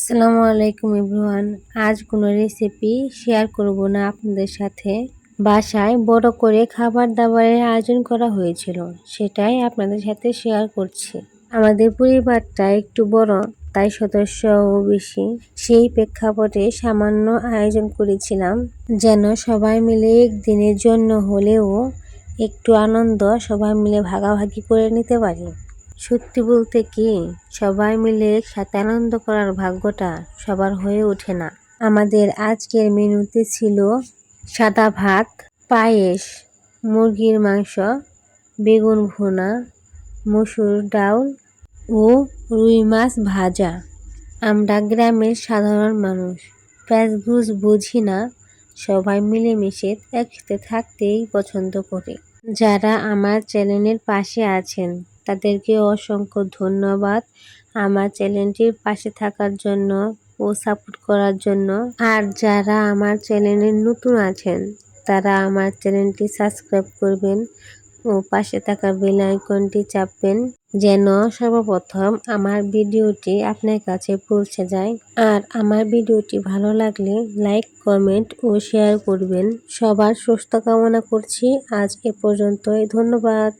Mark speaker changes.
Speaker 1: আসসালামু আলাইকুম ইব্রুয়ান আজ কোনো রেসিপি শেয়ার করব না আপনাদের সাথে। বাসায় বড় করে খাবার দাবারের আয়োজন করা হয়েছিল, সেটাই আপনাদের সাথে শেয়ার করছি। আমাদের পরিবারটা একটু বড়, তাই সদস্যও বেশি। সেই প্রেক্ষাপটে সামান্য আয়োজন করেছিলাম, যেন সবাই মিলে একদিনের জন্য হলেও একটু আনন্দ সবাই মিলে ভাগাভাগি করে নিতে পারি। সত্যি বলতে কি, সবাই মিলে একসাথে আনন্দ করার ভাগ্যটা সবার হয়ে ওঠে না। আমাদের আজকের মেনুতে ছিল সাদা ভাত, পায়েস, মুরগির মাংস, বেগুন ভুনা, মসুর ডাউল ও রুই মাছ ভাজা। আমরা গ্রামের সাধারণ মানুষ প্যাঁচগুজ বুঝি না, সবাই মিলেমিশে একসাথে থাকতেই পছন্দ করি। যারা আমার চ্যানেলের পাশে আছেন তাদেরকে অসংখ্য ধন্যবাদ আমার চ্যানেলটির পাশে থাকার জন্য ও সাপোর্ট করার জন্য। আর যারা আমার চ্যানেলে নতুন আছেন, তারা আমার চ্যানেলটি সাবস্ক্রাইব করবেন ও পাশে থাকা বেল আইকনটি চাপবেন যেন সর্বপ্রথম আমার ভিডিওটি আপনার কাছে পৌঁছে যায়। আর আমার ভিডিওটি ভালো লাগলে লাইক, কমেন্ট ও শেয়ার করবেন। সবার সুস্থ কামনা করছি। আজ এ পর্যন্তই। ধন্যবাদ।